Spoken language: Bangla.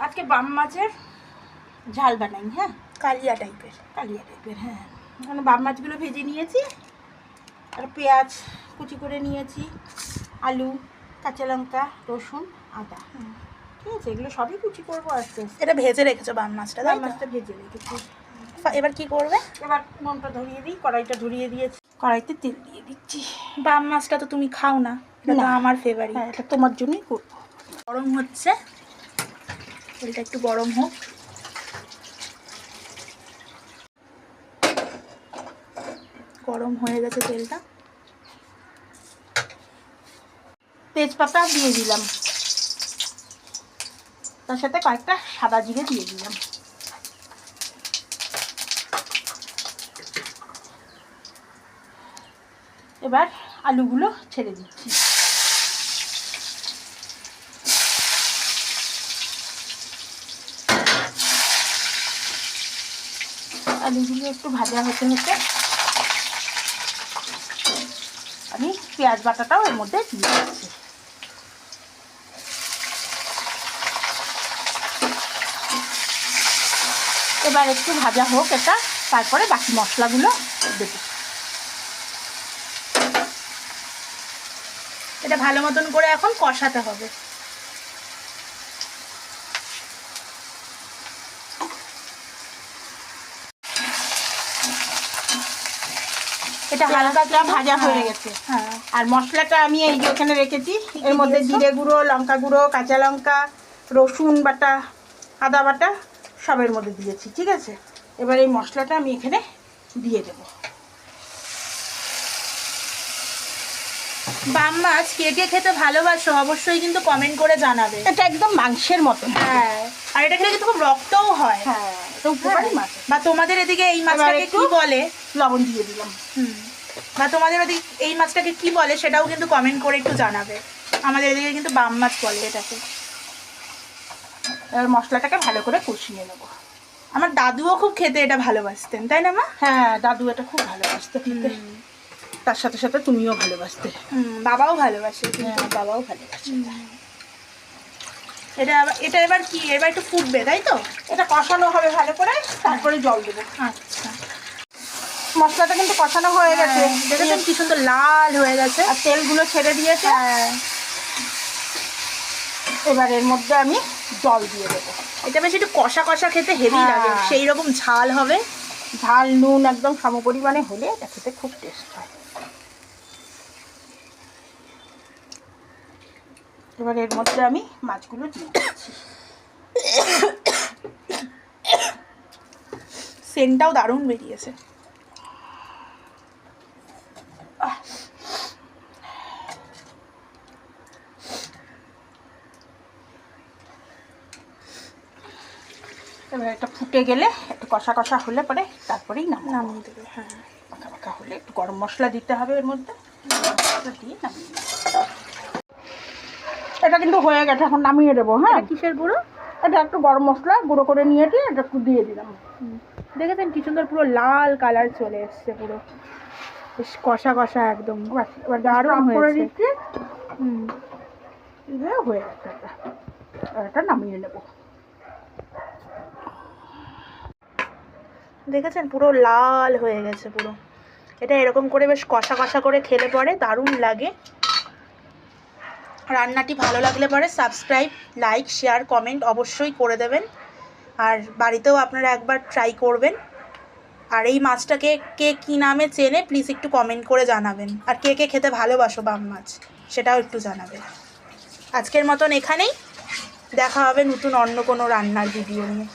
আজকে বাম মাছের ঝাল বানাই হ্যাঁ? কালিয়া টাইপের কালিয়া টাইপের হ্যাঁ। মানে বাম মাছগুলো ভেজে নিয়েছি আর পেঁয়াজ কুচি করে নিয়েছি আলু কাঁচা লঙ্কা রসুন আদা। ঠিক আছে এগুলো সবই কুচি করব আস্তে আস্তে। এটা ভেজে রেখেছো বাম মাছটা বাম মাছটা ভেজে রেখেছি। এবার কি করবে? এবার নুনটা ধরিয়ে দিই কড়াইটা ধরিয়ে দিয়েছি। কড়াইতে তেল দিয়ে দিচ্ছি। বাম মাছটা তো তুমি খাও না এটা না। আমার ফেভারিট হ্যাঁ এটা তোমার জন্যই করব। গরম হচ্ছে তেলটা একটু গরম হোক। গরম হয়ে গেছে তেলটা। তেজপাতা দিয়ে দিলাম। তার সাথে কয়েকটা সাদা জিরে দিয়ে দিলাম। এবার আলুগুলো ছেড়ে দিচ্ছি। আলুগুলো একটু ভাজা হতে হতে আমি পেঁয়াজ বাটাটাও এর মধ্যে দিয়ে দিচ্ছি। এবার একটু ভাজা হোক এটা, তারপরে বাকি মশলাগুলো দেবো। এটা ভালো মতন করে এখন কষাতে হবে। এটা হালকা ভাজা হয়ে গেছে। হ্যাঁ। আর মশলাটা আমি এই যে ওখানে রেখেছি। এর মধ্যে জিরে গুঁড়ো লঙ্কা গুঁড়ো কাঁচা লঙ্কা রসুন বাটা আদা বাটা সবের মধ্যে দিয়েছি ঠিক আছে? এবার এই মশলাটা আমি এখানে দিয়ে দেবো। বাম মাছ কে কে খেতে ভালোবাসো অবশ্যই কিন্তু কমেন্ট করে জানাবে। এটা একদম মাংসের মতন হ্যাঁ আর এটা কিন্তু খুব রক্তও হয়। হ্যাঁ উপকারী মাছ। বা তোমাদের এদিকে এই মাছটাকে কি বলে? লবণ দিয়ে দিলাম। হুম। বা তোমাদের ওদিকে এই মাছটাকে কি বলে সেটাও কিন্তু কমেন্ট করে একটু জানাবে। আমাদের এদিকে কিন্তু বাম মাছ বলে এটাকে। এবার মশলাটাকে ভালো করে কষিয়ে নেব। আমার দাদুও খুব খেতে এটা ভালোবাসতেন তাই না মা? হ্যাঁ দাদু এটা খুব ভালোবাসতে খেতে। তার সাথে সাথে তুমিও ভালোবাসতে। বাবাও ভালোবাসে হ্যাঁ। বাবাও ভালোবাসে। এটা এটা এবার কি? এবার একটু ফুটবে তাই তো? এটা কষানো হবে ভালো করে তারপরে জল দেবো। আচ্ছা। মশলাটা কিন্তু কষানো হয়ে গেছে। হ্যাঁ, দেখেছেন কি সুন্দর লাল হয়ে গেছে। আর তেলগুলো ছেড়ে দিয়েছে। হ্যাঁ। এবার এর মধ্যে আমি জল দিয়ে দেবো। এটা বেশ একটু কষা কষা খেতে হেভি হ্যাঁ। লাগে সেই রকম ঝাল হবে। ঝাল নুন একদম সমপরিমাণে হলে এটা খেতে খুব টেস্ট হয়। এবার এর মধ্যে আমি মাছগুলো দিয়ে দিচ্ছি। সেন্টটাও দারুণ বেরিয়েছে। এবার এটা ফুটে গেলে একটু কষা কষা হলে পরে তারপরেই নামাবো। নামিয়ে দেবে হ্যাঁ। মাখা মাখা হলে একটু গরম মশলা দিতে হবে এর মধ্যে। দিয়ে নামিয়ে এটা কিন্তু হয়ে গেছে এখন নামিয়ে দেবো হ্যাঁ। কিসের গুঁড়ো? এটা একটু গরম মশলা গুঁড়ো করে নিয়েছি এটা একটু দিয়ে দিলাম। দেখেছেন কি সুন্দর পুরো লাল কালার চলে এসছে পুরো। বেশ কষা কষা একদম। এবার দারুণ করে। দিচ্ছি হুম। দিয়ে হয়ে গেছে এটা। এটা নামিয়ে নেব। দেখেছেন? পুরো লাল হয়ে গেছে পুরো। এটা এরকম করে বেশ কষা কষা করে খেলে পরে দারুণ লাগে। রান্নাটি ভালো লাগলে পরে সাবস্ক্রাইব, লাইক, শেয়ার, কমেন্ট অবশ্যই করে দেবেন। আর বাড়িতেও আপনারা একবার ট্রাই করবেন। আর এই মাছটাকে কে কী নামে চেনে প্লিজ একটু কমেন্ট করে জানাবেন। আর কে কে খেতে ভালোবাসো বাম মাছ, সেটাও একটু জানাবেন। আজকের মতন এখানেই। দেখা হবে নতুন অন্য কোনো রান্নার ভিডিও নিয়ে।